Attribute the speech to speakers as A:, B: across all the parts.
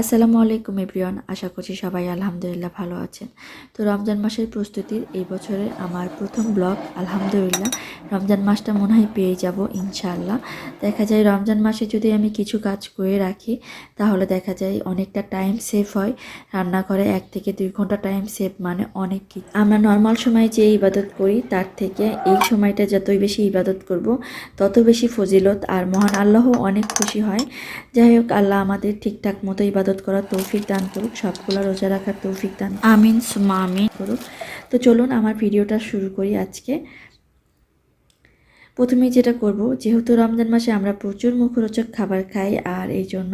A: আসসালামু আলাইকুম এভরিওয়ান, আশা করছি সবাই আলহামদুলিল্লাহ ভালো আছেন। তো রমজান মাসের প্রস্তুতির এই বছরে আমার প্রথম ব্লগ, আলহামদুলিল্লাহ, রমজান মাসটা মনে হয় পেয়ে যাব ইনশাআল্লাহ। দেখা যায় রমজান মাসে যদি আমি কিছু কাজ করে রাখি, তাহলে দেখা যায় অনেকটা টাইম সেভ হয়। রান্নাঘরে এক থেকে দুই ঘণ্টা টাইম সেভ মানে অনেক কি আমরা নর্মাল সময় যে ইবাদত করি, তার থেকে এই সময়টা যতই বেশি ইবাদত করব, তত বেশি ফজিলত আর মহান আল্লাহ অনেক খুশি হয়। যাই হোক, আল্লাহ আমাদের ঠিকঠাক মতো ইবাদত করার তৌফিক দান করুক সবগুলো রোজা রাখার তৌফিক দান আমিন সুমা আমিন করুক। তো চলুন আমার ভিডিওটা শুরু করি আজকে। প্রথমেই যেটা করব যেহেতু রমজান মাসে আমরা প্রচুর মুখরোচক খাবার খাই আর এই জন্য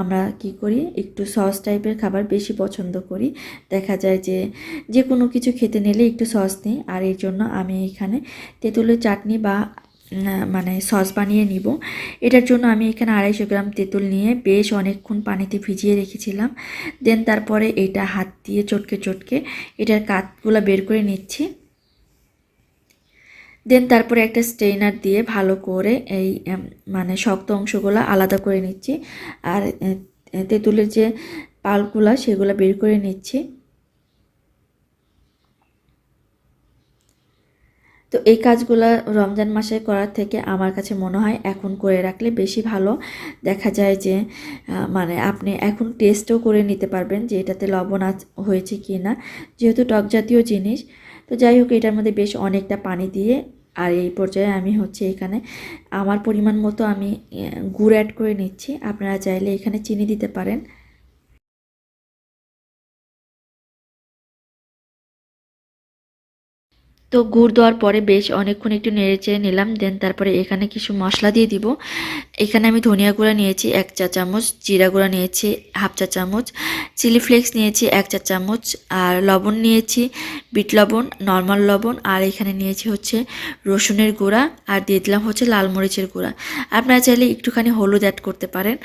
A: আমরা কি করি একটু সস টাইপের খাবার বেশি পছন্দ করি। দেখা যায় যে যে কোনো কিছু খেতে নিলে একটু সস নিই আর এই জন্য আমি এখানে তেঁতুলের চাটনি বা মানে সস বানিয়ে নিব। এটার জন্য আমি এখানে আড়াইশো গ্রাম তেঁতুল নিয়ে বেশ অনেকক্ষণ পানিতে ভিজিয়ে রেখেছিলাম। দেন তারপরে এটা হাত দিয়ে চটকে চটকে এটার কাতগুলো বের করে নিচ্ছি। দেন তারপরে একটা স্ট্রেনার দিয়ে ভালো করে এই মানে শক্ত অংশগুলো আলাদা করে নিচ্ছি। আর তেঁতুলের যে পালগুলো সেগুলো বের করে নিচ্ছি। তো এই কাজগুলো রমজান মাসে করার থেকে আমার কাছে মনে হয় এখন করে রাখলে বেশি ভালো। দেখা যায় যে মানে আপনি এখন টেস্টও করে নিতে পারবেন যে এটাতে লবণ হয়েছে কি না যেহেতু টক জাতীয় জিনিস, তো যাই হোক এটার মধ্যে বেশ অনেকটা পানি দিয়ে, আর এই পর্যায়ে আমি হচ্ছে এখানে আমার পরিমাণ মতো আমি গুড় অ্যাড করে নিচ্ছি। আপনারা চাইলে এখানে চিনি দিতে পারেন। তো গুড় দেওয়ার পরে বেশ অনেকক্ষণ একটু নেড়ে চেড়ে নিলাম দেন তারপরে এখানে কিছু মশলা দিয়ে দিব। এখানে আমি ধনিয়া গুঁড়া নিয়েছি এক চা চামচ, জিরা গুঁড়া নিয়েছি হাফ চা চামচ, চিলি ফ্লেক্স নিয়েছি এক চা চামচ, আর লবণ নিয়েছি, বিট লবণ, নর্মাল লবণ, আর এখানে নিয়েছি হচ্ছে রসুনের গুঁড়া, আর দিয়ে দিলাম হচ্ছে লাল মরিচের গুঁড়া। আপনারা চাইলে একটুখানি হলুদ অ্যাড করতে পারেন।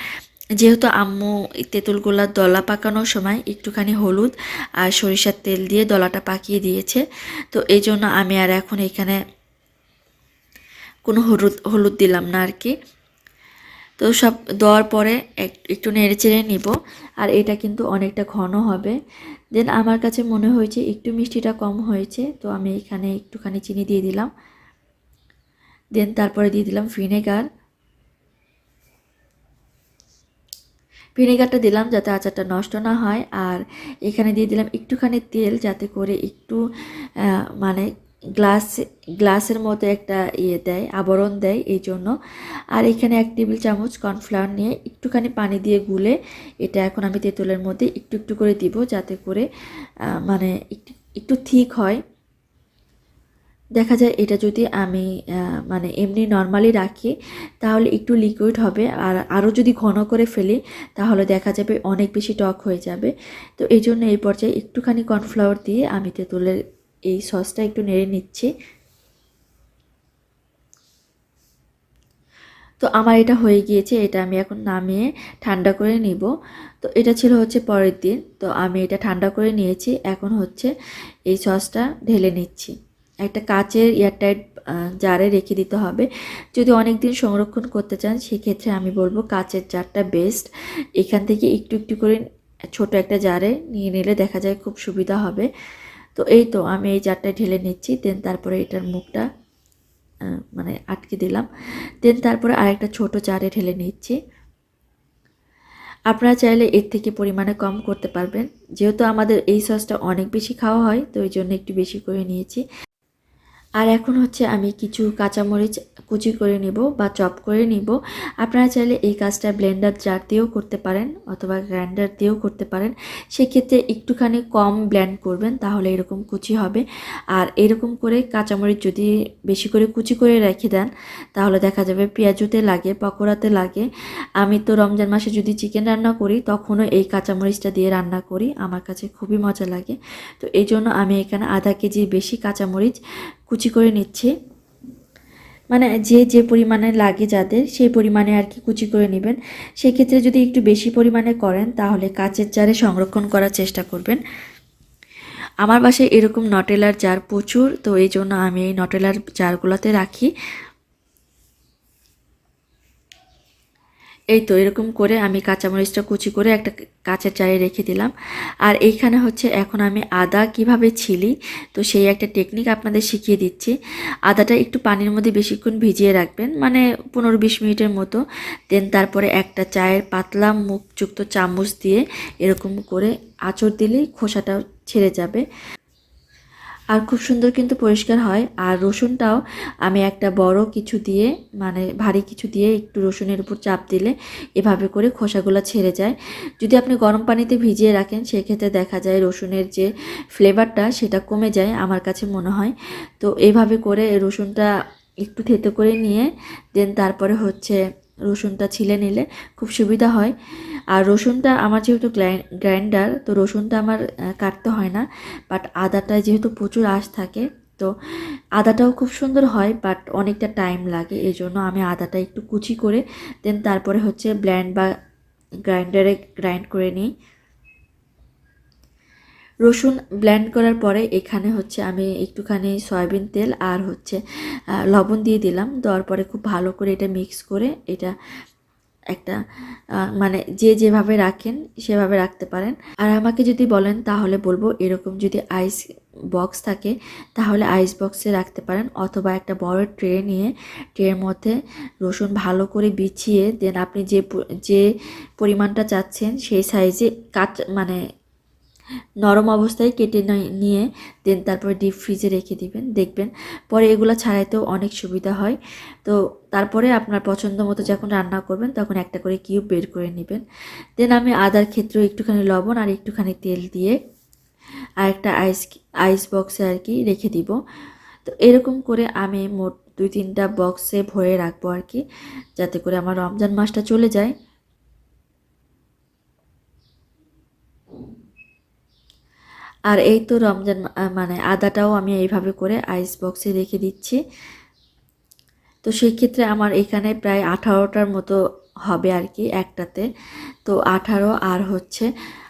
A: যেহেতু আম্মু এই তেঁতুলগুলার দলা পাকানোর সময় একটুখানি হলুদ আর সরিষার তেল দিয়ে দলাটা পাকিয়ে দিয়েছে, তো এই জন্য আমি আর এখন এখানে কোনো হলুদ হলুদ দিলাম না আর কি তো সব দেওয়ার পরে এক- একটু নেড়ে চেড়ে নিব, আর এটা কিন্তু অনেকটা ঘন হবে। দেন আমার কাছে মনে হয়েছে একটু মিষ্টিটা কম হয়েছে, তো আমি এখানে একটুখানি চিনি দিয়ে দিলাম। দেন তারপরে দিয়ে দিলাম ভিনেগার। ভিনেগারটা দিলাম যাতে আচারটা নষ্ট না হয়। আর এখানে দিয়ে দিলাম একটুখানি তেল যাতে করে একটু মানে গ্লাস, গ্লাসের মতো একটা ইয়ে দেয়, আবরণ দেয় এই জন্য আর এখানে এক টেবিল চামচ কর্নফ্লাওয়ার নিয়ে একটুখানি পানি দিয়ে গুলে এটা এখন আমি তেঁতুলের মধ্যে একটু একটু করে দিব যাতে করে মানে একটু একটু ঠিক হয়। দেখা যায় এটা যদি আমি মানে এমনি নর্মালি রাখি, তাহলে একটু লিকুইড হবে। আর আরও যদি ঘন করে ফেলি, তাহলে দেখা যাবে অনেক বেশি টক হয়ে যাবে। তো এই জন্য এই পর্যায়ে একটুখানি কর্নফ্লাওয়ার দিয়ে আমি তেঁতুলের এই সসটা একটু নেড়ে নিচ্ছি। তো আমার এটা হয়ে গিয়েছে, এটা আমি এখন নামিয়ে ঠান্ডা করে নিব। তো এটা ছিল হচ্ছে পরের দিন, তো আমি এটা ঠান্ডা করে নিয়েছি। এখন হচ্ছে এই সসটা ঢেলে নিচ্ছি। একটা কাচের এয়ারটাইট জারে রেখে দিতে হবে। যদি অনেক দিন সংরক্ষণ করতে চান, সেক্ষেত্রে আমি বলব কাচের জারটা বেস্ট। এখান থেকে একটু একটু করে ছোট একটা জারে নিয়ে নিলে দেখা যায় খুব সুবিধা হবে। তো এই তো, আমি এই জারটা ঢেলে নিচ্ছি। দেন তারপরে এটার মুখটা মানে আটকে দিলাম। দেন তারপরে আরেকটা ছোট জারে ঢেলে নিচ্ছি। আপনারা চাইলে এর থেকে পরিমাণে কম করতে পারবেন। যেহেতু আমাদের এই সসটা অনেক বেশি খাওয়া হয়, তো ওই জন্য একটু বেশি করে নিয়েছি। আর এখন হচ্ছে আমি কিছু কাঁচামরিচ কুচি করে নিব বা চপ করে নিব। আপনারা চাইলে এই কাজটা ব্লেন্ডার জার দিয়েও করতে পারেন অথবা গ্রাইন্ডার দিয়েও করতে পারেন। সেক্ষেত্রে একটুখানি কম ব্লেন্ড করবেন তাহলে এরকম কুচি হবে। আর এরকম করে কাঁচামরিচ যদি বেশি করে কুচি করে রেখে দেন তাহলে দেখা যাবে পেঁয়াজুতে লাগে, পকোড়াতে লাগে। আমি তো রমজান মাসে যদি চিকেন রান্না করি তখনও এই কাঁচামরিচটা দিয়ে রান্না করি, আমার কাছে খুবই মজা লাগে। তো এই জন্য আমি এখানে আধা কেজির বেশি কাঁচামরিচ কুচি করে নিচ্ছি। মানে যে যে পরিমাণে লাগে যাদের, সেই পরিমাণে আর কি কুচি করে নেবেন। সেক্ষেত্রে যদি একটু বেশি পরিমাণে করেন, তাহলে কাচের চারে সংরক্ষণ করার চেষ্টা করবেন। আমার বাসায় এরকম নটেলার জার প্রচুর, তো এই জন্য আমি এই নটেলার জারগুলোতে রাখি। এই তো এরকম করে আমি কাঁচামরিচটা কুচি করে একটা কাঁচের চায়ে রেখে দিলাম। আর এইখানে হচ্ছে এখন আমি আদা কীভাবে ছিলি, তো সেই একটা টেকনিক আপনাদের শিখিয়ে দিচ্ছি। আদাটা একটু পানির মধ্যে বেশিক্ষণ ভিজিয়ে রাখবেন মানে পনেরো বিশ মিনিটের মতো। দেন তারপরে একটা চায়ের পাতলা মুখযুক্ত চামচ দিয়ে এরকম করে আঁচড় দিলেই খোসাটা ছেড়ে যাবে। আর খুব সুন্দর কিন্তু পরিষ্কার হয়। আর রসুনটাও আমি একটা বড় কিছু দিয়ে মানে ভারী কিছু দিয়ে একটু রসুনের উপর চাপ দিলে এভাবে করে খোসাগুলো ছেড়ে যায়। যদি আপনি গরম পানিতে ভিজিয়ে রাখেন, সেক্ষেত্রে দেখা যায় রসুনের যে ফ্লেভারটা সেটা কমে যায় আমার কাছে মনে হয়। তো এইভাবে করে রসুনটা একটু থেতো করে নিয়ে, দেন তারপরে হচ্ছে রসুনটা ছিলে নিলে খুব সুবিধা হয়। আর রসুনটা আমার যেহেতু গ্রাইন্ডার, তো রসুনটা আমার কাটতে হয় না। বাট আদাটা যেহেতু প্রচুর আঁশ থাকে, তো আদাটাও খুব সুন্দর হয়, বাট অনেকটা টাইম লাগে। এই জন্য আমি আদাটা একটু কুচি করে, দেন তারপরে হচ্ছে ব্ল্যান্ড বা গ্রাইন্ডারে গ্রাইন্ড করে নিই। রসুন ব্লেন্ড করার পরে এখানে হচ্ছে আমি একটুখানি সয়াবিন তেল আর হচ্ছে লবণ দিয়ে দিলাম। দেওয়ার পরে খুব ভালো করে এটা মিক্স করে এটা একটা মানে যে যেভাবে রাখেন সেভাবে রাখতে পারেন। আর আমাকে যদি বলেন তাহলে বলব এরকম যদি আইস বক্স থাকে তাহলে আইস বক্সে রাখতে পারেন। অথবা একটা বড় ট্রে নিয়ে ট্রের মধ্যে রসুন ভালো করে বিছিয়ে দেন আপনি যে যে পরিমাণটা চাচ্ছেন সেই সাইজে কাট মানে নরম অবস্থায় কেটে নয়- দেন তারপরে ডিপ ফ্রিজে রেখে দিবেন। দেখবেন পরে এগুলো ছাড়াইতেও অনেক সুবিধা হয়। তো তারপরে আপনার পছন্দ মতো যখন রান্না করবেন তখন একটা করে কিউব বের করে নেবেন। দেন আমি আদার ক্ষেত্রেও একটুখানি লবণ আর একটুখানি তেল দিয়ে আর একটা আইস আইস বক্সে আর কি রেখে দিব। তো এরকম করে আমি মোট দুই তিনটা বক্সে ভরে রাখব আর কি, যাতে করে আমার রমজান মাসটা চলে যায়। আর এই তো রমজান মানে আদাটাও আমি এইভাবে করে আইস বক্সে রেখে দিচ্ছি। তো সেই ক্ষেত্রে আমার এখানে প্রায় আঠারোটার মতো হবে আর কি একটাতে। তো আঠারো আর হচ্ছে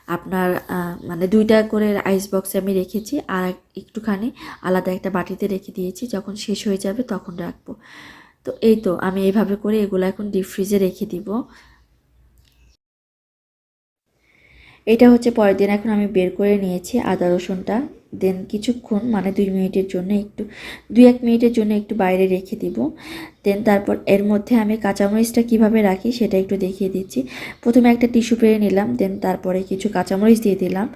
A: আপনার মানে দুইটা করে আইস বক্সে আমি রেখেছি। আর এক- একটুখানি আলাদা একটা বাটিতে রেখে দিয়েছি। যখন শেষ হয়ে যাবে তখন রাখব। তো এই তো আমি এইভাবে করে এগুলো এখন ডিপ ফ্রিজে রেখে দিব। এটা হচ্ছে পরের দিন, এখন আমি বের করে নিয়েছি আদা রসুনটা। দেন কিছুক্ষণ মানে দুই মিনিটের জন্য একটু, দুই এক মিনিটের জন্য একটু বাইরে রেখে দিব। দেন তারপর এর মধ্যে আমি কাঁচামরিচটা কীভাবে রাখি সেটা একটু দেখিয়ে দিচ্ছি। প্রথমে একটা টিস্যু পেরে নিলাম দেন তারপরে কিছু কাঁচামরিচ দিয়ে দিলাম।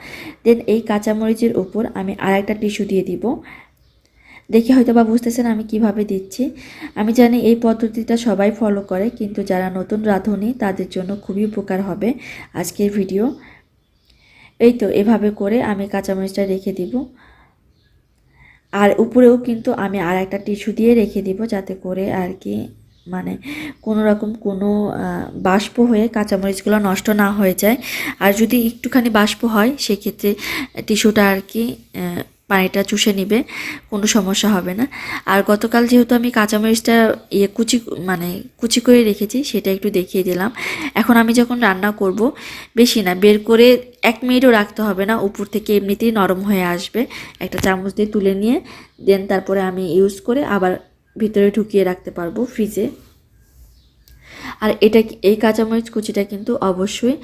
A: দেন এই কাঁচামরিচের উপর আমি আর একটা টিস্যু দিয়ে দিব। দেখে হয়তো বা বুঝতেছেন আমি কীভাবে দিচ্ছি। আমি জানি এই পদ্ধতিটা সবাই ফলো করে, কিন্তু যারা নতুন রাঁধুনি তাদের জন্য খুবই উপকার হবে আজকের ভিডিও এই তো, এভাবে করে আমি কাঁচামরিচটা রেখে দিব। আর উপরেও কিন্তু আমি আর একটা টিস্যু দিয়ে রেখে দিব যাতে করে আর কি মানে কোনো রকম কোনো বাষ্প হয়ে কাঁচামরিচগুলো নষ্ট না হয়ে যায়। আর যদি একটুখানি বাষ্প হয়, সেক্ষেত্রে টিস্যুটা আর কি পানিটা চুষে নিবে, কোনো সমস্যা হবে না। আর গতকাল যেহেতু আমি কাঁচামরিচটা ইয়ে কুচি মানে কুচি করে রেখেছি, সেটা একটু দেখিয়ে দিলাম। এখন আমি যখন রান্না করব, বেশি না, বের করে এক মিনিটও রাখতে হবে না, উপর থেকে এমনিতেই নরম হয়ে আসবে। একটা চামচ দিয়ে তুলে নিয়ে, দেন তারপরে আমি ইউজ করে আবার ভিতরে ঢুকিয়ে রাখতে পারব ফ্রিজে আর এটা এই কাঁচামরিচ কুচিটা কিন্তু অবশ্যই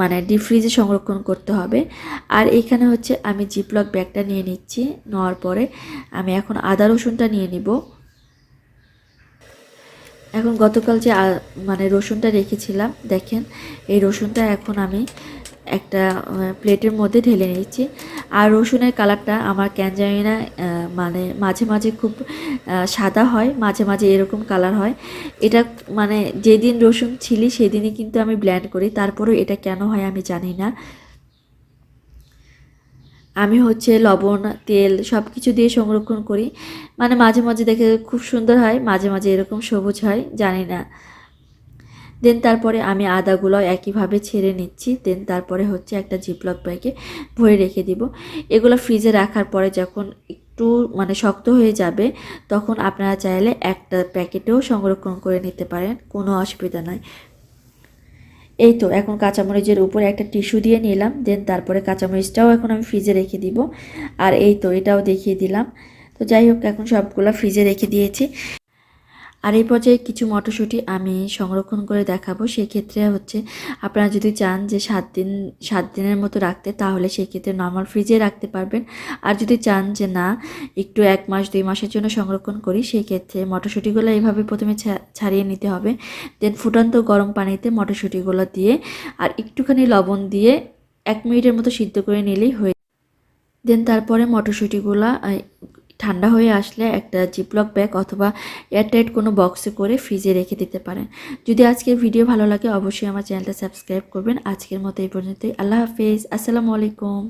A: মানে ডিপ ফ্রিজে সংরক্ষণ করতে হবে। আর এখানে হচ্ছে আমি জিপলক ব্যাগটা নিয়ে নিচ্ছি, নেওয়ার পরে আমি এখন আদা রসুনটা নিয়ে নিব। এখন গতকাল যে মানে রসুনটা রেখেছিলাম, দেখেন, এই রসুনটা এখন আমি একটা প্লেটের মধ্যে ঢেলে নিচ্ছি আর রসুনের কালারটা আমার কেন জানি না মানে মাঝে মাঝে খুব সাদা হয়, মাঝে মাঝে এরকম কালার হয়। এটা মানে যেদিন রসুন ছিলি সেদিনই কিন্তু আমি ব্ল্যান্ড করি, তারপরেও এটা কেন হয় আমি জানি না। আমি হচ্ছে লবণ, তেল সব কিছু দিয়ে সংরক্ষণ করি। মানে মাঝে মাঝে দেখে খুব সুন্দর হয়, মাঝে মাঝে এরকম সবুজ হয়, জানি না। দেন তারপরে আমি আদাগুলো একইভাবে ছেড়ে নিচ্ছি। দেন তারপরে হচ্ছে একটা জিপলক ব্যাগে ভরে রেখে দিব। এগুলো ফ্রিজে রাখার পরে যখন একটু মানে শক্ত হয়ে যাবে, তখন আপনারা চাইলে একটা প্যাকেটেও সংরক্ষণ করে নিতে পারেন, কোনো অসুবিধা নয় এই তো, এখন কাঁচামরিচের উপরে একটা টিস্যু দিয়ে নিলাম। দেন তারপরে কাঁচামরিচটাও এখন আমি ফ্রিজে রেখে দিব। আর এই তো, এটাও দেখিয়ে দিলাম। তো যাই হোক, এখন সবগুলো ফ্রিজে রেখে দিয়েছি। আর এই পর্যায়ে কিছু মটরশুঁটি আমি সংরক্ষণ করে দেখাবো। সেক্ষেত্রে হচ্ছে আপনারা যদি চান যে সাত দিন, সাত দিনের মতো রাখতে, তাহলে সেক্ষেত্রে নর্মাল ফ্রিজে রাখতে পারবেন। আর যদি চান যে না, একটু এক মাস, দুই মাসের জন্য সংরক্ষণ করি সেই ক্ষেত্রে মটরশুঁটিগুলো এইভাবে প্রথমে ছাড়িয়ে নিতে হবে। দেন ফুটান্ত গরম পানিতে মটরশুঁটিগুলো দিয়ে আর একটুখানি লবণ দিয়ে এক মিনিটের মতো সিদ্ধ করে নিলেই হয়ে দেন তারপরে মটরশুঁটিগুলো ঠান্ডা হয়ে আসলে একটা জিপলক ব্যাগ অথবা এয়ারটাইট কোনো বক্সে করে ফ্রিজে রেখে দিতে পারেন। যদি আজকের ভিডিও ভালো লাগে, অবশ্যই আমার চ্যানেলটা সাবস্ক্রাইব করবেন। আজকের মতো এই পর্যন্তই। আল্লাহ হাফিজ। আসসালামু আলাইকুম।